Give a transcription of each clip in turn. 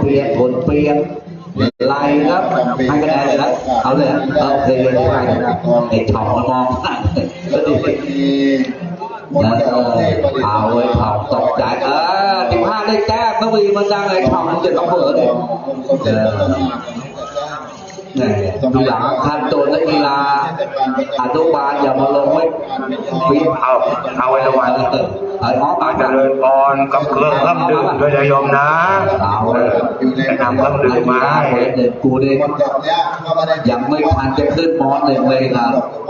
เปียกผลเปียกไล่ครับให้คะแนนเลยนะเอาเลยเอาเคยเรียนที่ไหนนะไอ้ถองมันมองก็ดีมีมนเอต์เก่าอที่ประดิษฐ์เอาไว้ถ่องตกใจเออสิบห้าได้แต้มต้องมีมันดังไอ้ถองมันจะต้องเปิดเลยเออเนี่ยทีหลังขั้นตัวนักกีฬาอนุบาลอย่ามาลงไว้ปีเอาเอาไว้ระวังเออไอ้หม อาอาดจจะเริญพรกับเครื่องรื่องดื่มด้วยนะโยมนะเอาเออจะนำรื่องดื่มมาให้เด็กกูเนี่ยคนแบบเนี้ยก็ได้ยังไม่ทันจะขึ้นมอหนึ่งเลยนะ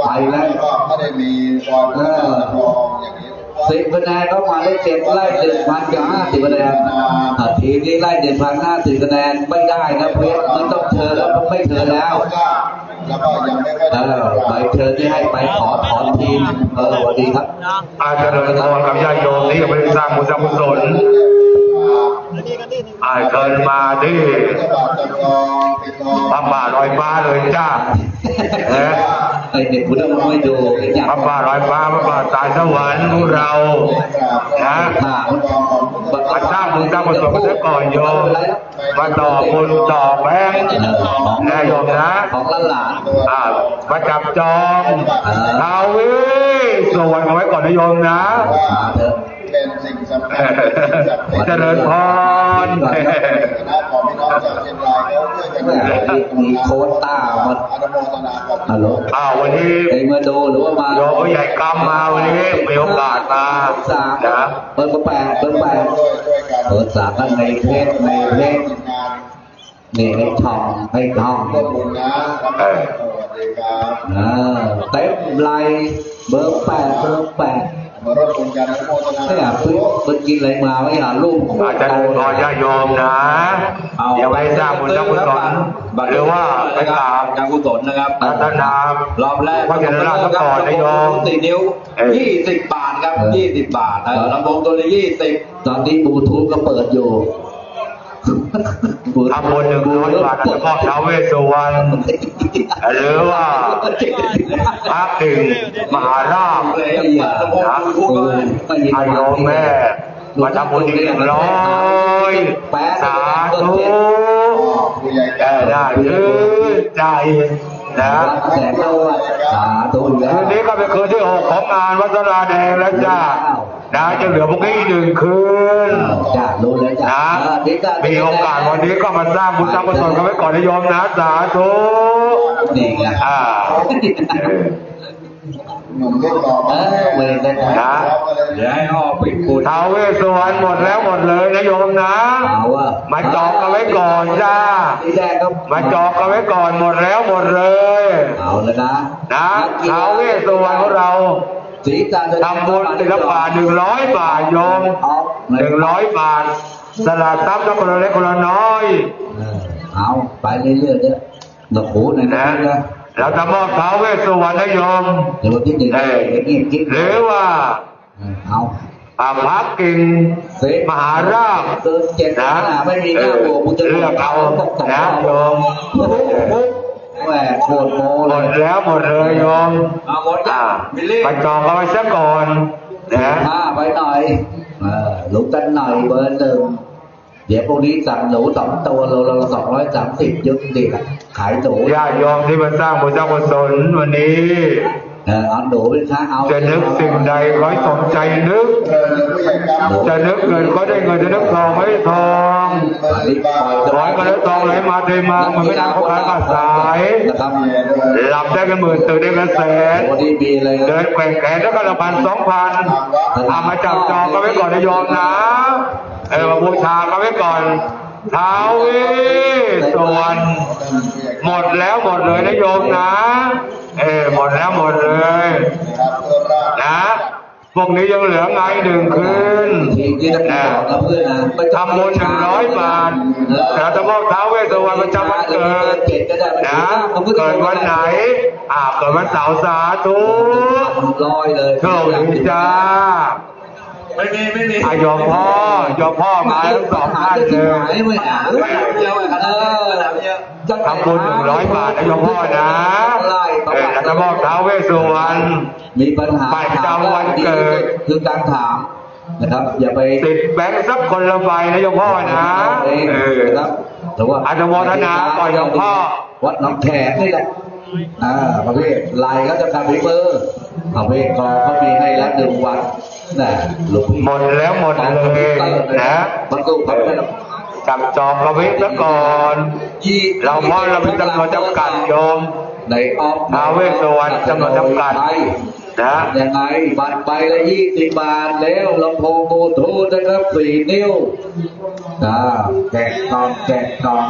ไปแล้วก็ไม่ได้มีรอยอย่างนี้สิบคะแนนเข้ามาได้เจ็ดไล่หนึ่งพันกับห้าสิบคะแนนทีนี้ไล่หนึ่งพันห้าสิบคะแนนไม่ได้นะเพชรมันต้องเชิญแล้วมันไม่เชิญแล้ว แล้วก็ยังไม่ค่อยเออใบเชิญที่ให้ไปขอถอนทีม เออสวัสดีครับ อาจจะเริญพรกับญาติโยมที่ยังไม่ได้สร้างบุญสร้างกุศลอาจเกินมาที่จะบาดจะกองติดต่อพระป่าลอยฟ้าเลยจ้าเออ ไอเด็กคุณต้องไม่ดูไอ้ยักพระษ์ป่าลอยฟ้าพระป่าสายสวรรค์ของเรานะอ่ามาสร้างบุญสร้างกุศลกันซะก่อนโยมมาต่อบุญต่อแบงค์เออของนะโยมนะของหลานอ่ามาจับจองทาวิสวรรค์เอาไว้ก่อนนะโยมนะๆมา เถอะเป็นสิ่งสำคัญเจริญพรคณะของพี่น้องชาวเชียงรายเขาช่วยกันแม่มีโค้ดต้ามาอนุโมทนาขอบคุณฮัลโหลอ้าววันนี้เองมาดูหรือว่ามาโยมผู้ใหญ่กรรมมาวันนี้มีโอกาสมาสามนะเปิดกระแปดเปิดแปดช่วยช่วยกันเปิดสามกันในเพศในเพศทีมงานนี่ไอ้ทองไอ้ทองร่วมบุญนะสวัสดีครับเออเต็มไหลเบอร์แปดเบอร์แปด มาร่วมบุญกันอนุโมทนาไม่อยากเพิ่งเพิ่งกินอะไรมาไม่อยากลูกอาจจะเดินพรญาติโยมนะอย่าไปสร้างบุญสร้างกุศลหรือว่าไปกราบการกุศลนะครับรัตนารอบแรกพระเจริญราชก่อนนะโยมสี่นิ้วเออยี่สิบบาทครับยี่สิบบาทนะลำโพงตัวละยี่สิบตอนนี้บลูทูธก็เปิดอยู่ ทำบุญหนึ่งร้อยบาทอาจจะมอบท้าวเวสสุวรรณหรือว่าพระกิ่งมหาราชเลยอะนะอาโยมแม่มาทำบุญอีกหนึ่งร้อยสาธุผู้ใหญ่แก่ได้ชื่นใจนะแสนโลสาธุแล้คืวนนี้ก็เป็นคืนที่หกของงานวัดสราแดงแล้วจ้า นะจะเหลือพวกนี้อีกหนึ่งคืนจ้ารู้แล้วจ้านะมีโอกาสวันนี้ก็มาสร้างบุญสร้างกุศลกันไว้ก่อนนะโยมนะสาธุนี่ไงอ่าหนุ่มรูปหล่อเออเวรเลยนะนะเดี๋ยวให้อ้อปิดกูท้าวเวสสวรรณหมดแล้วหมดเลยนะโยมนะเอาว่ามาจองกันไว้ก่อนจ้าที่แรกก็มาจองกันไว้ก่อนหมดแล้วหมดเลย เอาแล้วนะนะท้าวเวสสวรรณของเราสีตา ทำบุญศิลปะหนึ่งร้อยบาทโยมเอาหนึ่งร้อยบาท สลัดทรัพย์ทั้งคนละเล็กคนละน้อยเออเอาไปเรื่อยๆเด้อดอกหูหน่อยนะนะเราจะมอบท้าวเวสสวรรณนะโยมเดี๋ยววันที่หนึ่งเออเงียบกิ๊บหรือว่าเอาอาภักกิ่งเซ็ตมหาราชเกินเจ็ดนะขนาดไม่มีหน้าโบกมึงจะเลือกเอาต้องตกนะโยม แหมโคตรโมหมเลดยแล้วหมดเลยโยมเอาหมดอ่ามิลลี่ไปจองเอาไว้ซะก่อนนะผ้าไปหน่อยเออหลูกกันหน่อยเบอร์หนึ่งเดี๋ยวพรุ่งนี้สั่งหนูสองตัวโลละสองร้อยสามสิบยึดดิละขายหนูญาติโยมที่มาสร้างบุญสร้างกุศลวันนี้ เออเอาหนูเป็นค้าเอาจะนึกสิ่งใดขอให้สมใจนึกเชิญผู้ใหญ่ครับจะนึกเงินก็ได้เงินจะนึกทองไม่ได้ทองอันนี้ปล่อยขอให้เงินและทองไหลมาเทมามันไม่นานเขาขายขาดสายนะครับหลับได้กันหมื่นตื่นได้กันแสนวันนี้มีอะไรเดินแกว่งแขนได้กันละพันสองพันเอามาจับจองกันไว้ก่อนนะโยมนะเออมาบูชากันไว้ก่อนท้าวเวสสวรรณหมดแล้วหมดเลยนะโยมนะ เออหมดแล้วหมดเลยครับเพื่อราชนะพวกนี้ยังเหลือไงหนึ่งคืนทีมที่ต้องขอนะเพื่อนนะไปทำบุญหนึ่งร้อยบาทแต่จะมอบท้าวเวสสวรรณประจำวันเกิดเจ็ดก็ได้นะเกิดวันไหนอ่าเกิดวันเสาร์สาธุลอยเลยโชคดีจ้า ไม่มีไม่มีอายอมพ่อยอมพ่อมาทั้งสองท่านเลยไม่หาเดียวกันเออจะทำบุญหนึ่งร้อยบาทนะโยมพ่อนะไล่เออแล้วจะมอบท้าวเวสสุวรรณ มีปัญหาไปจำวันเกิด คือการถามนะครับ อย่าไปติดแบงค์สักคนละใบนะโยมพ่อนะเองเออนะครับ แต่ว่าอนุโมทนาก่อนโยมพ่อ วัดหน้องแขกนี่แหละ อ่าประเภทลายเขาจะทำฝีมือประเภทกองเขามีให้แล้วหนึ่งวัน นะหลวงพี่หมดแล้วหมดเลยนะมันก็พัฒนาจับจองกระวิซะก่อนยี่เราเพราะเรามีจำนวนจำกัดโยมในออฟท้าวเวสสวรรณจำนวนจำกัดนะยังไงบัตรใบละยี่สิบบาทแล้วลำโพงบลูทูธนะครับสี่นิ้วอ่าแกะกล่องแกะกล่อง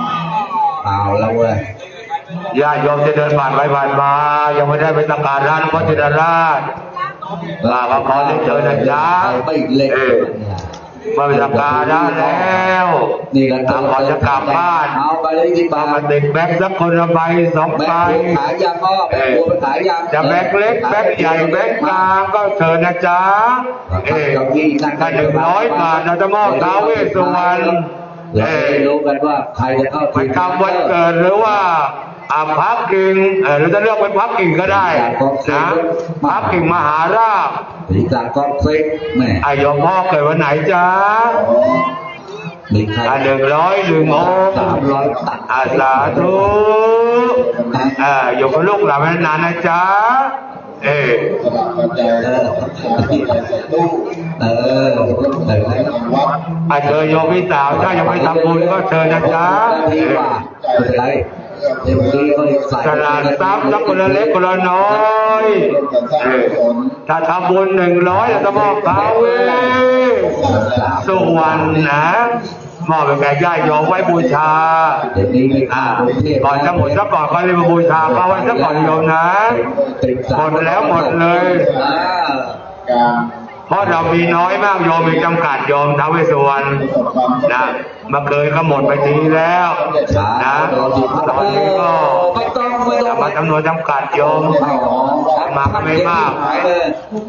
เอาแล้วเว้ยญาติโยมจะเดินผ่านไปผ่านมา ยังไม่ได้ไปสักการะหลวงพ่อจิตรราช ลาขอเรียนเชิญนะจ๊ะไม่เล็กเออมาไปสักการะแล้ว นี่แหละตามขอจะกลับบ้าน เอาไปเลยที่มาบ้านมาติดแบงค์สักคนละใบสองแบใบงค์ขายยางอ้อแบงค์บัวไปขายยางจะแบงค์เล็กแบงค์ใหญ่แบงค์กลางก็เชิญนะจ๊ะ เออถ้าหนึ่งร้อยบาทเราจะมอบท้าวเวสสุวรรณเราเอจะอได้รู้กันว่าใครจะเข้าไปทำวันเกิดหรือว่า อ่าพักกิ่งเออหรือจะเลือกเป็นพักกิ่งก็ได้นะพักกิ่งมหาราชผีจากกองเซ็กแม่อายมพ่อเกิดวันไหนจ๊ะมีใครอ่าหนึ่งร้อยหนึ่งองค์สามร้อยตัดอาสาธุเอ่าอยู่กับลูกหลานนานๆนะจ๊ะเออสลับปัจจัยตู้เออเออวัดอาเชิญโยมพี่สาวถ้ายังไม่ทำบุญก็เชิญนะจ๊ะดีเอกว่าอไม่เป็นไร เต็มที่ก็ใส่ตลาดทรัพย์สักคนละเล็กคนละน้อยถ้าทำบุญหนึ่งร้อยเราจะมอบท้าเวสสุวรรณนะมอบเป็นแก่ญาติโยมไว้บูชาก่อนจะหมดซะก่อนก็เลยมาบูชาเขาไว้ซะก่อนโยมนะหมดแล้วหมดเลย เพราะเรามีน้อยมากโยมมีจำกัดโยมท้าวเวสสุวรรณนะมาเคยก็หมดไปทีแล้วนะตอนนี้ก็ต้องไม่ต้จะมาจำนวนจำกัดโยมมาก็ไม่มากหายเลย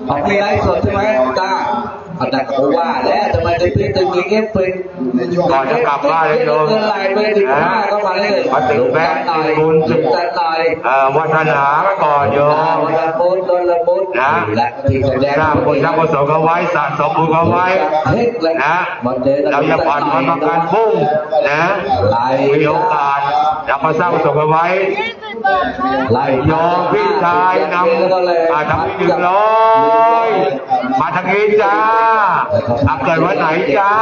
ของมีไลฟ์สดใช่ไหมตา อาจารย์ก็ว่าแล้วทำไมถึงถึงมีเอฟเฟกต์ก่อนจะกลับบ้านเลยโยมเงินไหลไปถึงห้าก็มาเลยมาถึงแบงค์หน่อยบุญถึงแต่หน่อยเอ่อวัฒนาก่อนโยมวันละบุญวันละบุญนะและที่แสดงสร้างบุญสร้างกุศลเอาไว้สะสมบุญเอาไว้เฮ้ยเลยนะมาเจอกันเราจะผ่อนมันประกันพุ่งนะไล่มีโอกาส เรามาสร้างกุศลเอาไว้ไล่โยมพี่ชายนำมาทำหนึ่งร้อยมาทางนี้จ้าอาเกิดวันไหนจ้า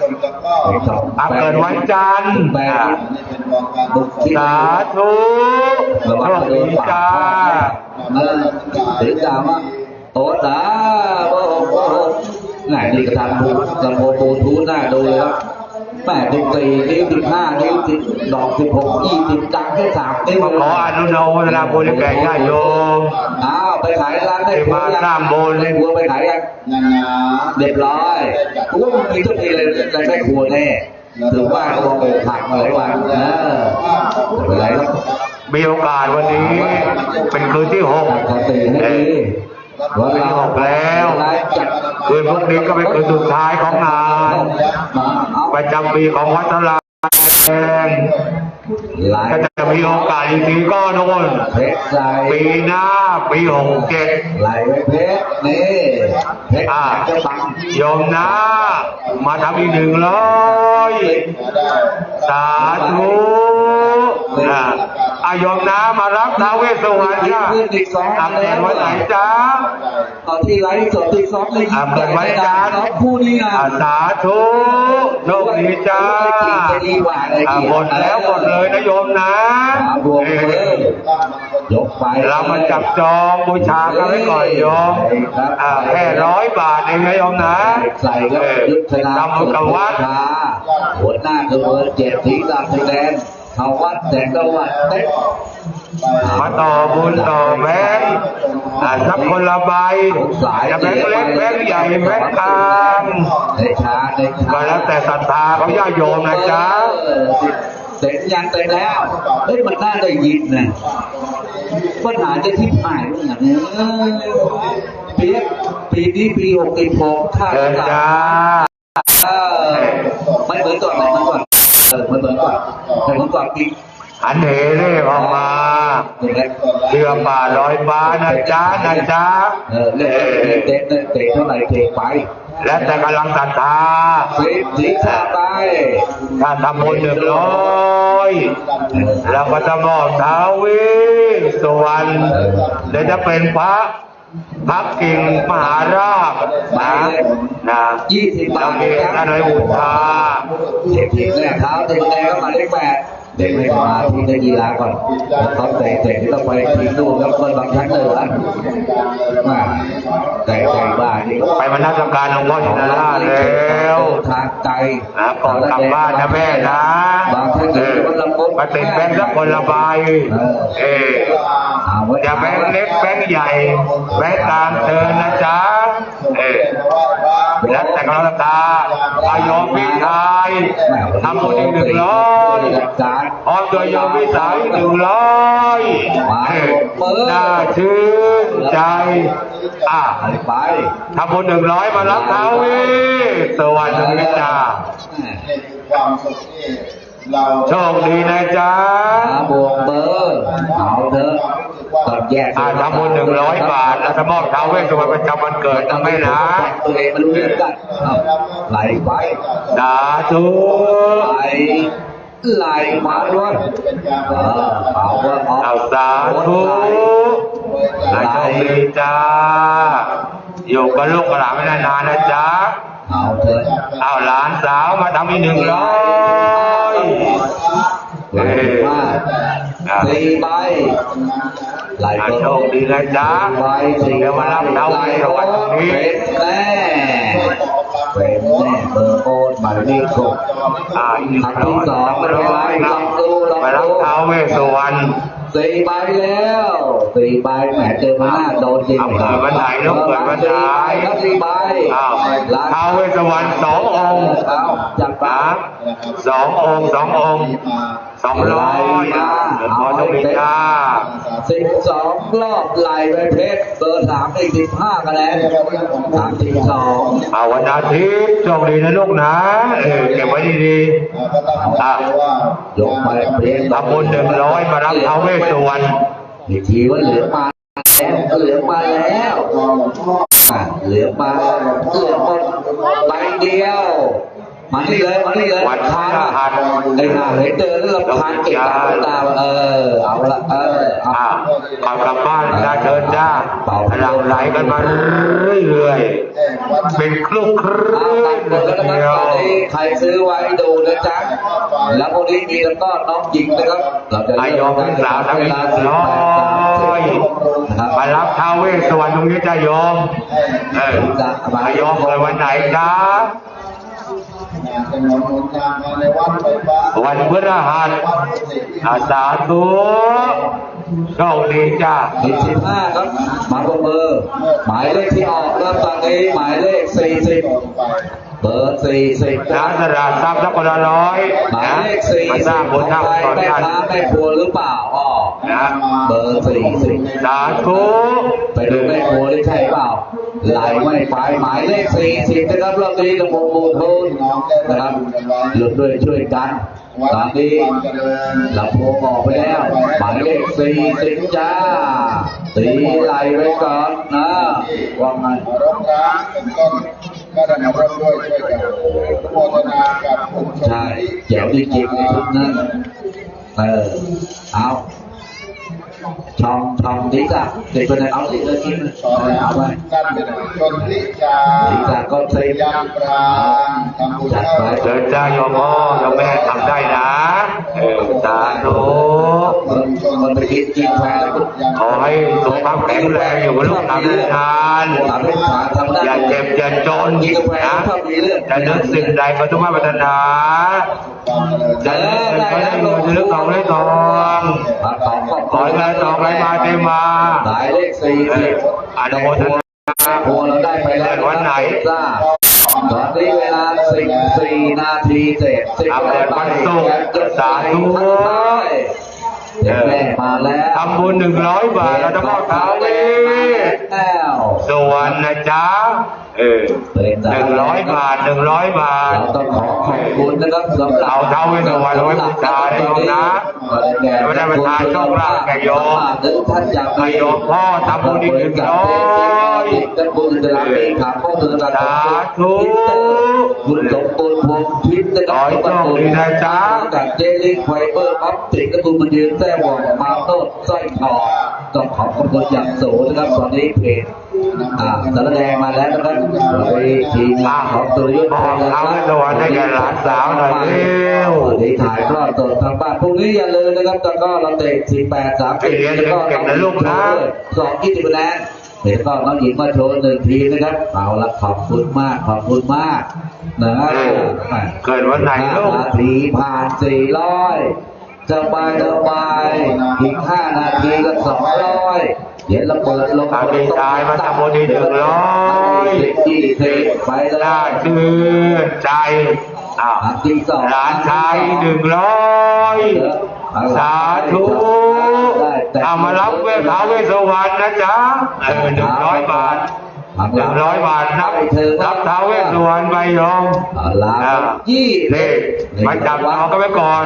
คนแล้วก็อาเกิดวันจันทร์สาธุโชคดีจ้าเออถึงถามาโอ้ตาโอ้โหโอ้โหไหนนี่กระทำบูลำโพงบลูทูหน้าดูเลยครับ แปดสิบสี่นิ้วสิบห้านิ้วสิบดอกสิบหกยี่สิบดังแค่สามนิ้วขออนุโมทนาบุญให้แก่ญาติโยมอ้าวไปขายร้านได้ไปมาสร้างบุญได้หัวไปขายยังนานาเรียบร้อยกูว่ามันมีทุกทีเลยได้ได้ครัวแน่ถือว่าเราไปผักมาหลายวันเออไม่เป็นไรหรอกมีโอกาสวันนี้เป็นคืนที่หกตั้งสติให้ดีวันเราออกแล้วจัดคืนพรุ่งนี้ก็เป็นคืนสุดท้ายของงานมาเอา ประจำปีของวัดตลาดแดงลายถ้าจะมีโอกาสอีกทีก็โน่นเพชรใส่ปีหน้าปีหกเจ็ดลายไว้เพชรนี่เพชรอ่าจะบังโยมนะมาทำอีกหนึ่งร้อยได้สาธุอ่าอายมนะมารับท้าวเวสสวรรณจ้าขึ้นอีกสองอักเดนวันไหนจ้าเอาที่ไลฟ์สดที่ซ้อมเลยอ่าเปิดไว้จ้าน้องคู่นี้นะอ่าสาธุโชคดีจ้าจะดีกว่าเลยอ่าหมดแล้วหมดเลยนะโยมนะขาบวมเลยยกไปเรามาจับจองบูชากันไว้ก่อนโยมอ่าแค่ร้อยบาทเองนะโยมนะใส่ก็เออยุทธนาทำบุญกับวัดหัวหน้าคือเบอร์เจ็ดสีดำสีแดง เขาวัดแสงตะวันเต็มมาต่อบุญต่อแบงค์อ่าสักคนละใบจะแบงค์เล็กแบงค์ใหญ่แบงค์กลางในชาในชาก็แล้วแต่ศรัทธาของญาติโยมนะจ๊ะเออเสร็จยังไปแล้วเฮ้ยมันน่าได้ยินนะปัญหาจะที่ผ่านเรื่องอย่างนี้เออปีปีนี้ปีหกปีหกถ้าเชิญจ้าเออไม่เหมือนก่อนไม่เหมือนก่อน เออไม่เหมือนก่อนเหมือนก่อนปีอันเหเร่ออกมาเชื่อป่าลอยฟ้านะจ๊ะนะจ๊ะเออเล่นเตะเตะเท่าไหร่เตะไป และแต่กำลังศรัทธาสิบสิบห้าไปถ้าทำบุญหนึ่งร้อยเราก็จะมอบท้าวเวิสวรรณเดี๋ยวจะเป็นพระ พักกิ่งมหาราชนะนะยี่สิบบาเราทเองท่านไว้บูชาเด็กทีแรกเท้าเด็กแดงก็มาเลขแปดเด็กไม่มาที่ในกีฬาก่อนเขาเตะเตะต้องไปทีนู่นแล้วคนบางชั้นเหนือมาแต่ใจบ้านี่ไปบรรณาธิการหลวงพ่อชินราชแล้วทางไกลนะก่อนกลับบ้านนะแม่นะบางท่านเอเดิอนคนละมุกมาติดแบงค์สักคนละใบเออเอาไว้อย่าแบงค์เล็กแบงค์ใหญ่แบงค์กลางเตินนะจ๊ะเออแล้วแต่กำลังตาอายอมพี่ชายทำบุญอีกหนึ่งร้อยการออมตัวยอมพี่สายหนึ่งร้อยเออน่าชื่นใจอะไปทำบุญหนึ่งร้อยมารับเท้าเวิสวัสดีจ้าความสุขที่เราโชคดีนะจ๊ะหาบวกเบอร์เอาเถอะตอน แยกอาทำบุญหนึ่งร้อยบาท แล้วจะมอบท้าวเวสสุวรรณประจำวันเกิดนะแม่นะตัวเองมันรู้เรื่องกันเอาไหลไปสาธุไหลไหลมาด้วยเออเอาว่าเอาเอาสาธุนายโชคดีจ้าอยู่กับลูกกับหลานไม่นานๆนะจ๊ะเอาเถอะเอาหลานสาวมาทำอีกหนึ่งร้อยไหลมาสี่ใบไหลอะเบอร์โชคดีนะจ๊ะใบสี่เดี๋ยวมารับเท้าเวสสุวรรณตรงนี้เป็นแน่เป็นแน่เบอร์โอนหมายเลขหกอ่าอีกหนึ่งครั้งร้ที่อยสองไม่เป็นไรลองดูลองไปรับดูเท้าเวสสุวรรณสี่ใบแล้วสี่ใบแหมเจอมาหน้าโดนจริงเอาเกิดวันไหนลูกเกิดวันไหนครับสี่ใบอ้าวล้านท้าวเวสสวรรณสององค์เอาจัดไปนะสององค์สององค์ สองร้อยขอโชคดีจ้าสิบสองรอบไหลไปเพชรเบอร์สามอีกสิบห้าคะแนนสามสิบสองเอาวันอาทิตย์โชคดีนะลูกนะ เออเก็บไว้ดีก็ต้องๆอะว่ายกไปเพชรทำบุญหนึ่งร้อยมารับท้าวเวสสวรรณอีกทีว่าเหลือมาแล้วเหลือมาแล้วรองหลวงพ่ออะเหลือมาเหลือหมดใบเดียว มานี่เลยมานี่เลยวันพฤคานหัสไอ้ห่าเห็นเดินแล้วเราคานเก่งจังตาเออเอาละเออเอาอะเอากลับบ้านจ้าเชิญจ้าหลังไหลกันมาเรื่อยๆเป็นคลุกครื้เอาตัดนหมดแล้วนะครับเดียตวอนนี้ใครซื้อไว้ดูนะจ๊ะแล้วพวกนี้มีแล้วก็น้องหญิงนะครับเราจะอายอมเป็นสาวทั้งเวนี้ลาสิบร้อแปดสามสิบยนะครับมารับท้าวเวสสวรรณตรงนี้จะยอมเออมายอมเกิดวันไหนจ้า วัดไฟฟ้าวันพฤหัสอาสาธุโชคดีจ้าสิบสิบห้าครับมาบนเบอร์หมายเลขที่ออกเริ่มตอนนี้หมายเลข สี่สิบต่อไปเบอร์สี่สิบน้ำสระทรัพย์สักคนละร้อยหมายนะเลขสี่มาสิสร้างบบุญสร้างใครกุศลแม่กันค้าแม่ครัวหรือเปล่าอ๋อนะเบอร์สี่สิบสาธุไปดูแม่ครัวได้ใช่เปล่าไหลไม่ไปหมายเลขสี่สิบนะครับรอบนี้ลำโพงบลูทูธนะครับหลุดด้วยช่วยกัน ตอนนี้ความเจริญลำโพงออกไปแล้วหมายเลขสี่สิบจ้าตีไหลไว้ก่อนนะว่าไงรถร้างเป็นต้นก็ได้มาร่วมด้วยช่วยกันโมทนากับคุณชมใช่แจ๋วจริงๆในชุดนั้นเออเอา ช่องช่องนี้จ้ะเด็กคนไหนเอาสิเลยกินสอนเอาแล้วไปสั้นไปหน่อยชนลิจาลิจาก็เซ็นยามปรางทำบุญเข้าเชิญจ้าโยมพ่อโยมแม่ทำได้นะเออสาธุ คนคนไปกินกินแฟนขอให้สุขภาพแข็งแรงอยู่กับลูกทำนานทำให้ขาทำได้อย่าเจ็บอย่าจนกินกาแฟนะชอบมีเรื่องจะนึกสิ่งใดก็ทุกมาพัฒนาความเจริญจะนึกเป็นคนให้เงินจะนึกทองได้ทองมาขอขอบขอให้เงินทองไหลมาเทมาหมายเลขสี่เอสิอบอนุโมทนาโอ้เราได้ไปแล้ววันไหนจ้าตอนนี้เวลาสิบสี่นาทีเศษสิบเอาเปิดวันศุกร์สาธุเด็ก แม่มาแล้วทำบุญหนึ่งร้อยบาทเราจะมอบเท้าเวสแล้วส่วนนะจ๊ะ เออหนึ่งร้อยบาทหนึ่งร้อยบาทเราต้องขอขอบคุณนะครับสำหรับเอาเท้าเวสสุวรรณไว้บูชาในโยมนะเอก็ได้แก่ไม่ได้ประทานโชคลาภแก่โยมหรือท่านอยากให้โยมพ่อทำบุญอีกหนึ่งร้อยท่านบุญจะรับเองถามพ่อเธอระดับสาธุบุญสมบูรณ์พวงทิพย์นะครับขอให้โชคดีนะจ๊ะกับเจลิงไฟเบอร์ออปติกและบุญมายืนแท้หว่องมาโต้สร้อยทองต้องขอบคุณอย่างสูงนะครับตอนนี้เพจอ่าสารแดงมาแล้วนะครับตอนนี้ทีมงานของสุรยุทธ์ขอเอาเงินรางวัลให้แก่หลานสาวหน่อยเร็ววันนี้ถ่ายทอดสดทางบ้านพรุ่งนี้อย่าลืมนะครับตะก้อเราเตะ4 8 3ไอ้เหรียญแล้วก็เก็บนะลูกนะสองยี่สิบคะแนนเห็นก็น้องหญิงมาโชว์หนึ่งทีนะครับเอาละขอบคุณมากขอบคุณมากนะเกิดวันไหนลูกห้านาทีผ่านสี่ร้อย สบายสบายอีกห้านาทีก็สองร้อยเดี๋ยวเราเปิดลงเอาดีใจมาทำบุญอีกหนึ่งร้อยสิบยี่สิบไปเลยน่าชื่นใจอ้าวนาทีสองหลานชายหนึ่งร้อยสาธุเอามารับเวทขาเวสสวรรค์นะจ๊ะเออหนึ่งร้อยบาท หนึ่งร้อยบาทนับรับท้าวเวสสวรรค์ไปโยมเอาละอ่ายี่นี่มาจับเอากันไว้ก่อน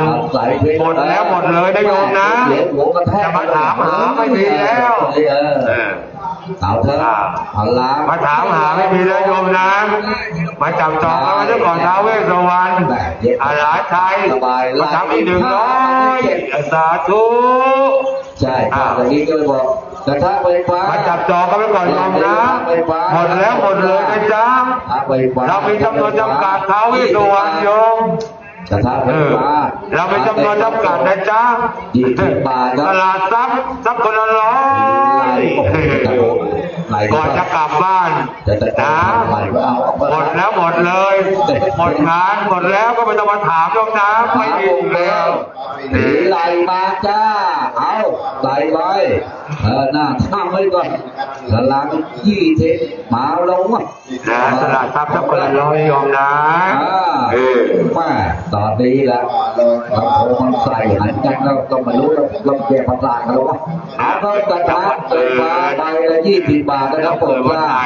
หมดแล้วหมดเลยนะโยมนะเดี๋ยวหัวกระแทกจะมาถามหาไม่มีแล้วเออเออเอาเถอะอ่าเอาละมาถามหาไม่มีแล้วโยมนะมาจับจองเอาไว้ซะก่อนท้าวเวสสวรรค์อาหลานชายมาทำอีกหนึ่งร้อยสาธุใช่อ่าตอนนี้ก็เลยบอก กระทะไฟฟ้ามาจับจองกันไว้ก่อนโยมนะหมดแล้วหมดเลยนะจ๊ะกระทะไฟฟ้าเรามีจำนวนจำกัดท้าวเวสสวรรค์โยมกระทะไฟเออฟ้าเรามีจำนวนจำกัดนะจ๊ะยี่สิบบาทคตรับลาดซับซับคนละร้อยไหลก่อนจะกลับบ้านจะจะนะไหลก็เอาออกหมดแล้วหมดเลย หมดงานหมดแล้วก็ไม่ต้องมาถามหรอกนะไม่มีอีกแล้ว หนีไหลมาจ้า เอาไหลไปเออหน้าข้างไว้ก่อนกำลังยี่สิบมาลงอะนะตลาดซับซับคนละร้อยยอมนะอ่าเออแม่ตอนนี้แหละลำโพงมันใส่หันกันก็ต้องมารู้ลำเกียงภาษากันแล้ววะเอาก็กระทะไฟฟ้าใบละยี่สิบบาทนะครับผมเปิดวันไหน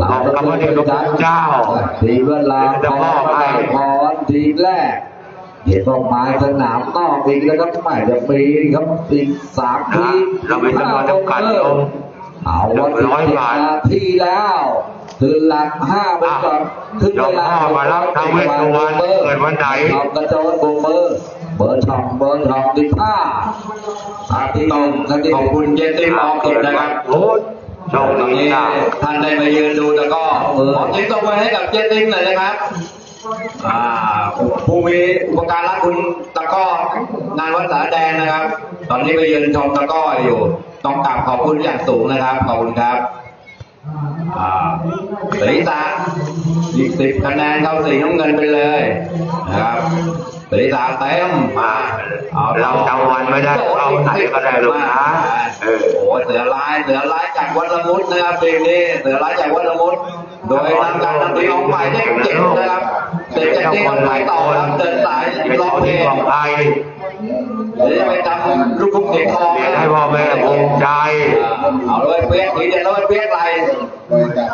เอาคำว่าเดียวกับเจ้าทีเวลาจะมอบให้พรทีแรก เห็นดอกไม้สนามนอกอีกแล้วครับไม่จะปีครับอีกสามทีเรามีจำนวนจำกัดอยู่เอาวันร้อยสิบบาทนาทีแล้วคือหลักห้าไปก่อนถึงเวลาหลวงพ่อมารับท้าวเวสสุวรรณเกิดวันไหนเอากระโจนโบกมือเบอร์ช่องเบอร์ช่องดีผ้าอาทิตย์นาทีขอบคุณเจติมออกเกิดนะครับโอ้ยโชคตรงดีนี้นะท่านได้มายืนดูแล้วก็ขอเสียงตบมือให้กับเจติมหน่อยนะครับ อ่าผู้มีอุปการะคุณตะกร้องานวัดสาแดงนะครับ ตอนนี้ไปยืนชมตะกร้ออยู่ ต้องกราบขอบคุณอย่างสูงนะครับ ขอบคุณครับอ่าสีสาอีกสิบคะแนนเข้าสีน้ำเงินไปเลยนะครับสีสาเต็มมาเอาเราจำวันไม่ได้เข้าไหนก็ได้ลูกนะเออโอ้เสือร้ายเสือร้ายจากวัดละมุดนะครับเพลงนี้เสือร้ายจากวัดละมุด โดยนำการนำเพลงของฝ่ายเด็กเจ็ดนะครับเด็กจากนี้ต้องไปต่อครับเดินสายไม่ร้ต้อองงเพลมีงของไทยหรือจะไปทำลูกทุ่งเสียงทองเรียนให้พ่อแม่ภูมิใจเอาเลยเปียกทีเดียวแล้วเปียกไร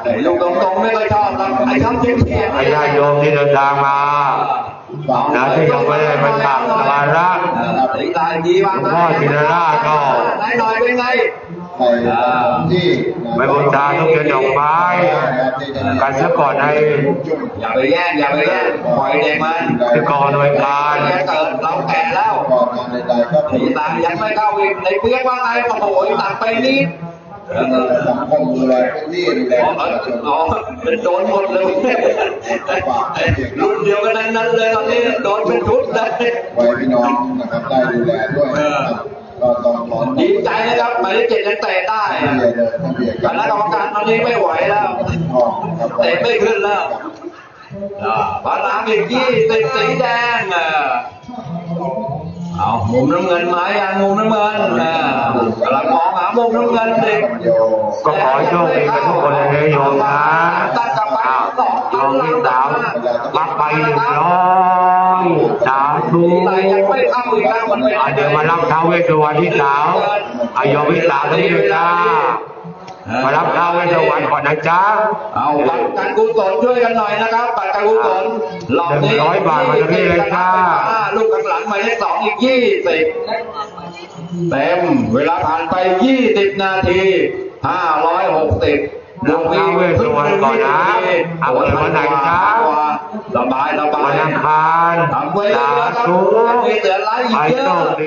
ไอ้ลูกตรงๆไม่ค่อยชอบครับไอ้ชอบเทียบเทียบให้ญาติโยมที่เดินทางมานะที่ยังไม่ได้ไปกราบสการะหรือลายดีวางหลวงพ่อจินราชก็ไหนหน่อยเป็นไง ไปบูชาทุกเทียนดอกไม้การเสียก่อนให้อย่าไปแย่งอย่าไปแย่งปล่อยเด็กมันที่กองหน่วยการแกเกิดเราแก่แล้วไอ้ตังค์ยังไม่เข้าอีกในเปียกว่าไงโอ้โหไอ้ตังค์ไปนิดเออสังคมดูแลพื้นที่ดูแลอ๋อประชาชนอ๋อเป็นโดนหมดเลยรุ่นเดียวกันนั้นเลยตอนนี้โดนเป็นชุดเลยไว้พี่น้องนะครับได้ดูแลด้วยนะครับ ก็ต้องขอดีใจนะครับหมายเลขเจ็ดยังเตะได้เบียร์เลยถ้าเบียร์คณะกรรมการตอนนี้ไม่ไหวแล้วทองครับเตะไม่ขึ้นแล้วอ่าพระรามอีกยี่สิบสีแดงอะเอามุมน้ำเงินมาอย่างมุมน้ำเงินอ่ากำลังมองหามุมน้ำเงินเด็กโยก็ขอให้โชคดีกันทุกคนเลยนะโยมนะอ้าวโยม ที่สามรับไปหนึ่งร้อยสาธุแต่ยังไม่เข้าอีกแล้วมันไม่อะเดี๋ยวมารับท้าวเวสสุวรรณที่สาวอาโยมที่สาวตรงนี้เลยจ้ามารับท้าวเวสสุวรรณก่อนนะจ๊ะเอาบัตรการกุศลช่วยกันหน่อยนะครับบัตรการกุศลรอบนี้หนึ่งร้อยบาทมาตรงนี้เลยจ้าลูกข้างหลังหมายเลขสองอีกยี่สิบเต็มเวลาผ่านไป20นาที560ดูท้าวเวสสุวรรณก่อนนะเอาเปิดวันไหนจ๊ะสบายสบาวันอังคารทำไว้สาแล้วครับธุไปกเยโชอะคดี